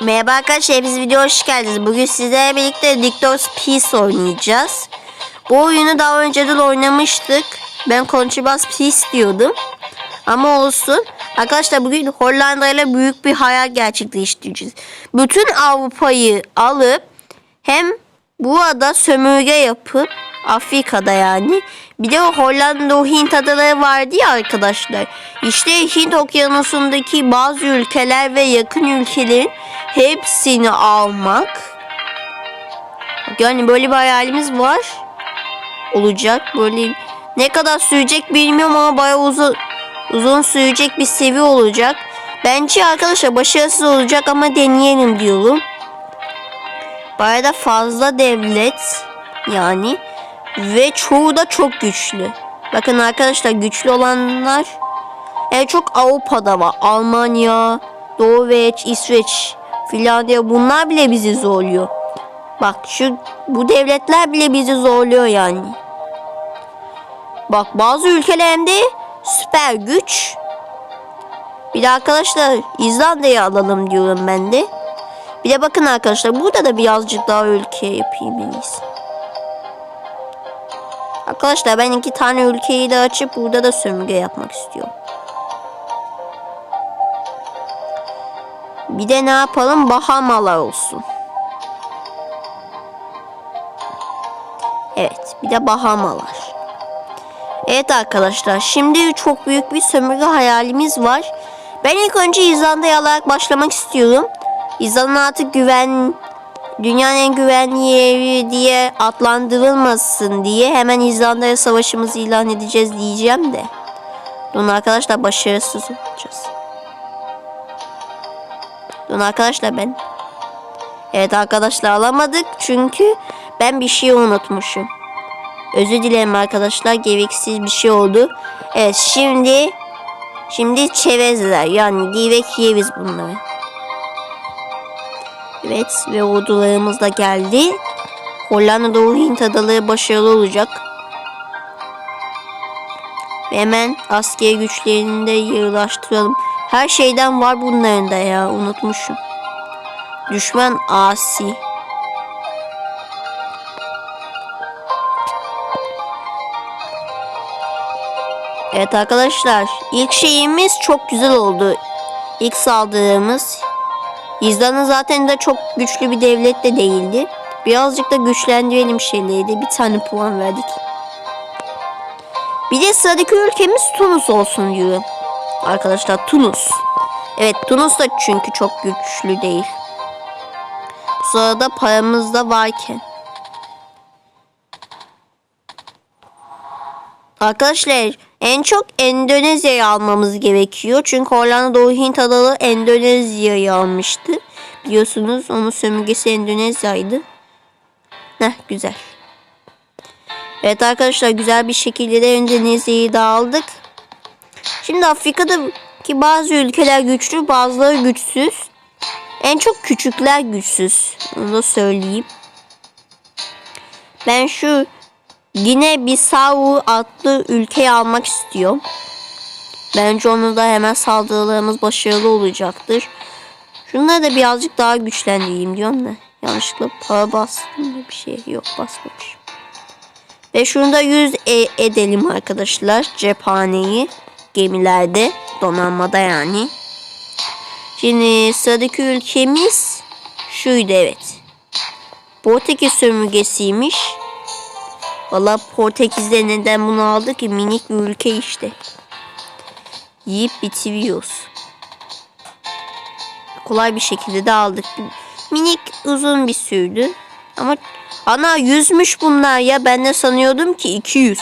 Merhaba arkadaşlar, biz video hoş geldiniz. Bugün sizlerle birlikte Dictators Peace oynayacağız. Bu oyunu daha önceden oynamıştık. Ben Contrabas Peace diyordum. Ama olsun. Arkadaşlar bugün Hollanda ile büyük bir hayal gerçekleştireceğiz. Bütün Avrupa'yı alıp hem bu ada sömürge yapıp Afrika'da yani. Bir de Hollanda Hint adaları vardı ya arkadaşlar. İşte Hint okyanusundaki bazı ülkeler ve yakın ülkelerin hepsini almak. Yani böyle bir hayalimiz var. Olacak böyle ne kadar sürecek bilmiyorum ama bayağı uzun uzun sürecek bir seviye olacak. Bence arkadaşlar başarısız olacak ama deneyelim diyorum. Bayağı da fazla devlet yani ve çoğu da çok güçlü. Bakın arkadaşlar güçlü olanlar en çok Avrupa'da var. Almanya, Norveç, İsveç, Finlandiya bunlar bile bizi zorluyor. Bak şu bu devletler bile bizi zorluyor yani. Bak bazı ülkeler hem de süper güç. Bir de arkadaşlar İzlanda'yı alalım diyorum ben de. Bir de bakın arkadaşlar burada da birazcık daha ülke yapayım en iyisi. Arkadaşlar ben iki tane ülkeyi de açıp burada da sömürge yapmak istiyorum. Bir de ne yapalım? Bahamalar olsun. Evet, bir de Bahamalar. Evet arkadaşlar, şimdi çok büyük bir sömürge hayalimiz var. Ben ilk önce İzlanda'yı alarak başlamak istiyorum. İzlanda artık güven dünyanın en güvenli yeri diye adlandırılmasın diye hemen İzlanda'ya savaşımızı ilan edeceğiz diyeceğim de. Bunu arkadaşlar başarısız olacağız. Bunu arkadaşlar ben. Evet arkadaşlar alamadık çünkü ben bir şey unutmuşum. Özür dilerim arkadaşlar gereksiz bir şey oldu. Evet şimdi şimdi çerezler yani direkt yeriz bunları. Evet ve ordularımız da geldi. Hollanda Doğu Hint adaları başarılı olacak. Ve hemen askeri güçlerini de yığılaştıralım. Her şeyden var bunların da ya unutmuşum. Düşman asi. Evet arkadaşlar ilk şeyimiz çok güzel oldu. İlk saldırımız İzlanda zaten de çok güçlü bir devlet de değildi. Birazcık da güçlendirelim şeyleri. Bir tane puan verdik. Bir de sıradaki ülkemiz Tunus olsun diyorum. Arkadaşlar Tunus. Evet Tunus da çünkü çok güçlü değil. Bu sırada paramız da varken. Arkadaşlar en çok Endonezya'yı almamız gerekiyor. Çünkü Hollanda Doğu Hint adaları Endonezya'yı almıştı. Biliyorsunuz onun sömürgesi Endonezya'ydı. Heh güzel. Evet arkadaşlar güzel bir şekilde de Endonezya'yı da aldık. Şimdi Afrika'daki bazı ülkeler güçlü bazıları güçsüz. En çok küçükler güçsüz. Onu da söyleyeyim. Ben şu Yine Bissau adlı ülkeyi almak istiyorum. Bence onu da hemen saldırılarımız başarılı olacaktır. Şunları da birazcık daha güçlendireyim diyorum da. Yanlışlıkla para bastım da bir şey yok basmamışım. Ve şunu da 100 e edelim arkadaşlar. Cephaneyi gemilerde donanmada yani. Şimdi sıradaki ülkemiz şuydu evet. Portekiz sömürgesiymiş. Valla Portekiz'de neden bunu aldı ki minik bir ülke işte. Yiyip bitiriyoruz. Kolay bir şekilde de aldık. Minik uzun bir sürdü. Ama ana yüzmüş bunlar ya. Ben de sanıyordum ki 200.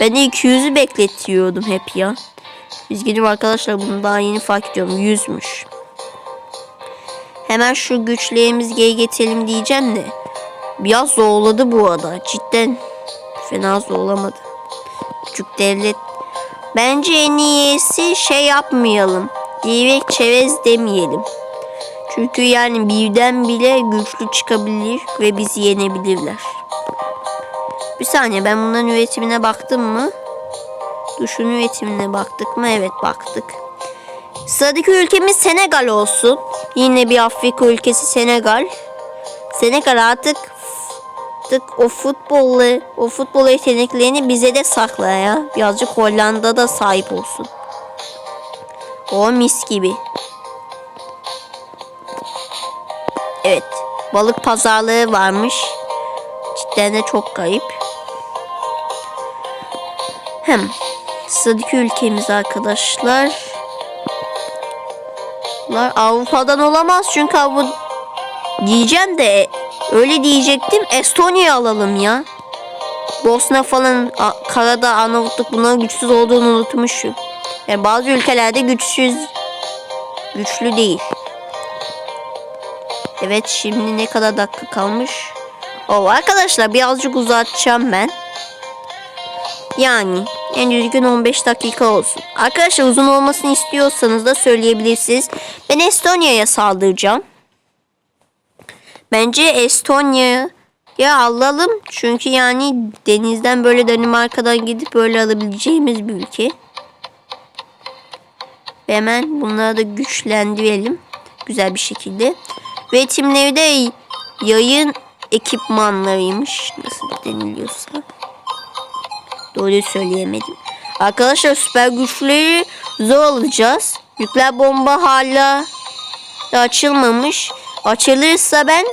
Ben de 200'ü bekletiyordum hep ya. Biz gidip arkadaşlar bunu daha yeni fark ediyorum. Yüzmüş. Hemen şu güçlerimizi geri getirelim diyeceğim de. Biraz zorladı bu ada. Cidden fena zorlamadı. Küçük devlet. Bence en iyisi şey yapmayalım. Direkt çerez demeyelim. Çünkü yani birden bile güçlü çıkabilir ve bizi yenebilirler. Bir saniye ben bunların üretimine baktım mı? Duşun üretimine baktık mı? Evet baktık. Sıradaki ülkemiz Senegal olsun. Yine bir Afrika ülkesi Senegal. Senegal artık artık o futbolla o futbol yeteneklerini bize de sakla ya. Birazcık Hollanda'da sahip olsun. O mis gibi. Evet. Balık pazarlığı varmış. Cidden de çok garip. Hem sıradaki ülkemiz arkadaşlar. Bunlar Avrupa'dan olamaz çünkü Avrupa diyeceğim de öyle diyecektim. Estonya alalım ya. Bosna falan Karadağ, Arnavutluk bunların güçsüz olduğunu unutmuşum. Yani bazı ülkelerde güçsüz güçlü değil. Evet şimdi ne kadar dakika kalmış? O arkadaşlar birazcık uzatacağım ben. Yani en düzgün 15 dakika olsun. Arkadaşlar uzun olmasını istiyorsanız da söyleyebilirsiniz. Ben Estonya'ya saldıracağım. Bence Estonya'ya alalım. Çünkü yani denizden böyle Danimarka'dan gidip böyle alabileceğimiz bir ülke. Ve hemen bunları da güçlendirelim. Güzel bir şekilde. Ve timleri yayın ekipmanlarıymış. Nasıl deniliyorsa. Doğru söyleyemedim. Arkadaşlar süper güçleri zor alacağız. Nükleer bomba hala açılmamış. Açılırsa ben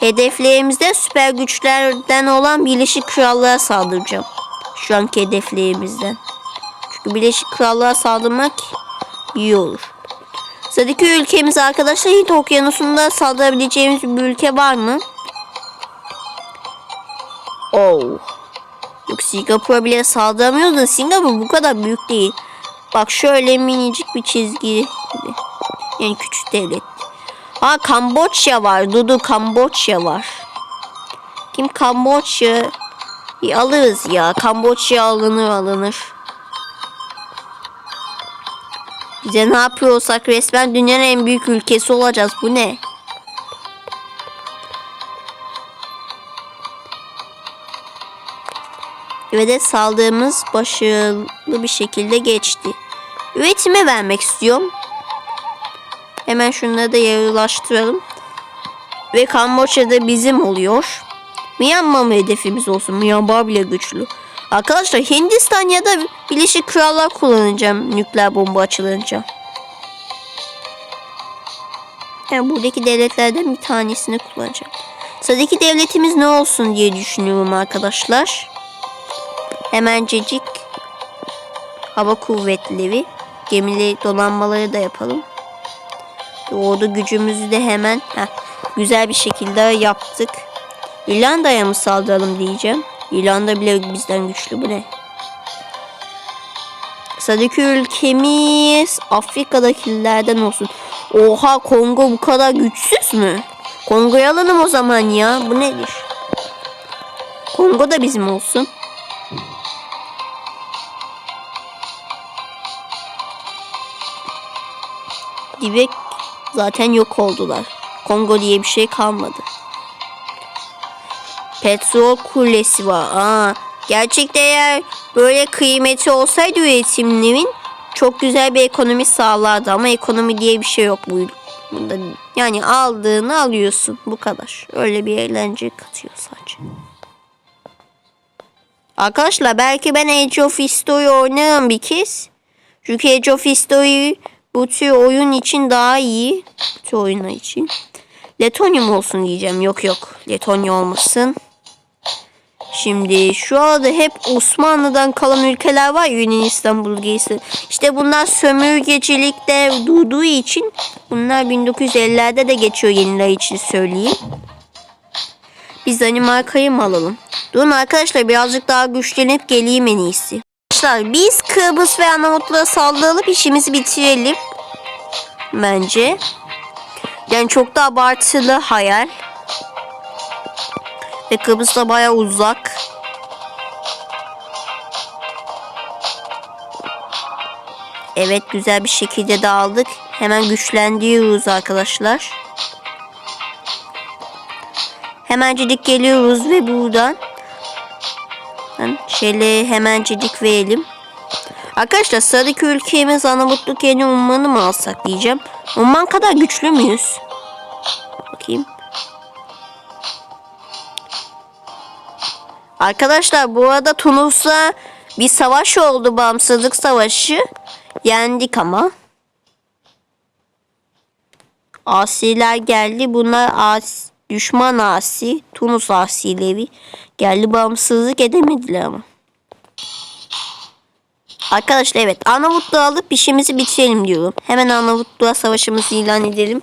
hedeflerimizde süper güçlerden olan Birleşik Krallığa saldıracağım. Şu anki hedeflerimizden. Çünkü Birleşik Krallığa saldırmak iyi olur. Sıradaki ülkemiz arkadaşlar Hint Okyanusu'nda saldırabileceğimiz bir ülke var mı? Oh. Yok Singapur'a bile saldıramıyoruz da Singapur bu kadar büyük değil. Bak şöyle minicik bir çizgi. Yani küçük devlet. Aa Kamboçya var. Dudu Kamboçya var. Kim Kamboçya? İyi, alırız ya. Kamboçya alınır alınır. Bize ne yapıyorsak resmen dünyanın en büyük ülkesi olacağız. Bu ne? Ve de saldığımız başarılı bir şekilde geçti. Üretime vermek istiyorum. Hemen şunları da yarılaştıralım. Ve Kamboçya'da bizim oluyor. Myanmar mı hedefimiz olsun? Myanmar bile güçlü. Arkadaşlar Hindistan ya da Birleşik Krallık kullanacağım nükleer bomba açılınca. Yani buradaki devletlerden bir tanesini kullanacağım. Sıradaki devletimiz ne olsun diye düşünüyorum arkadaşlar. Hemencecik hava kuvvetleri, gemili donanmaları da yapalım. Ordu gücümüzü de hemen heh, güzel bir şekilde yaptık. İrlanda'ya mı saldıralım diyeceğim. İrlanda bile bizden güçlü bu ne? Sıradaki ülkemiz Afrika'dakilerden olsun. Oha Kongo bu kadar güçsüz mü? Kongo'yu alalım o zaman ya. Bu nedir? Kongo da bizim olsun. Direkt zaten yok oldular. Kongo diye bir şey kalmadı. Petrol kulesi var. Aa, gerçekte eğer böyle kıymeti olsaydı üretimlerin çok güzel bir ekonomi sağlardı ama ekonomi diye bir şey yok bu bunda. Yani aldığını alıyorsun bu kadar. Öyle bir eğlence katıyor sadece. Arkadaşlar belki ben Age of History oynarım bir kez. Çünkü Age of History bu tür oyun için daha iyi. Bu tür için. Letonya mı olsun diyeceğim. Yok yok. Letonya olmasın. Şimdi şu anda hep Osmanlı'dan kalan ülkeler var Yunanistan, Bulgaristan. İşte bunlar sömürgecilikte durduğu için bunlar 1950'lerde de geçiyor yeniler için söyleyeyim. Biz Danimarka'yı mı alalım? Durun arkadaşlar birazcık daha güçlenip geleyim en iyisi. Arkadaşlar biz Kıbrıs ve Arnavutluğa saldırıp işimizi bitirelim. Bence. Yani çok da abartılı hayal. Ve Kıbrıs da baya uzak. Evet güzel bir şekilde dağıldık. Hemen güçlendiriyoruz arkadaşlar. Hemencik geliyoruz ve buradan şeyle hemencik verelim. Arkadaşlar sıradaki ülkemiz Arnavutluk yeni Umman'ı mı alsak diyeceğim. Umman kadar güçlü müyüz? Bakayım. Arkadaşlar bu arada Tunus'la bir savaş oldu. Bağımsızlık savaşı. Yendik ama. Asiler geldi. Bunlar as, düşman asi. Tunus asileri. Geldi bağımsızlık edemediler ama. Arkadaşlar evet Arnavutluğu alıp işimizi bitirelim diyorum. Hemen Arnavutluğa savaşımızı ilan edelim.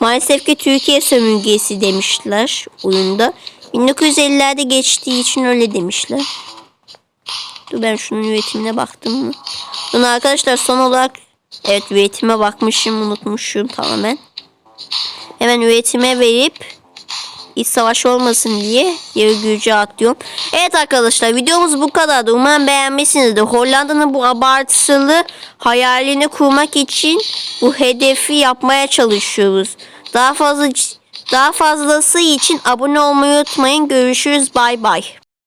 Maalesef ki Türkiye sömürgesi demişler oyunda. 1950'lerde geçtiği için öyle demişler. Dur ben şunun üretimine baktım mı? Bunu arkadaşlar son olarak evet üretime bakmışım unutmuşum tamamen. Hemen üretime verip iç savaş olmasın diye yarı gücü atlıyorum. Evet arkadaşlar videomuz bu kadardı. Umarım beğenmişsinizdir. Hollanda'nın bu abartılı hayalini kurmak için bu hedefi yapmaya çalışıyoruz. Daha fazla daha fazlası için abone olmayı unutmayın. Görüşürüz. Bay bay.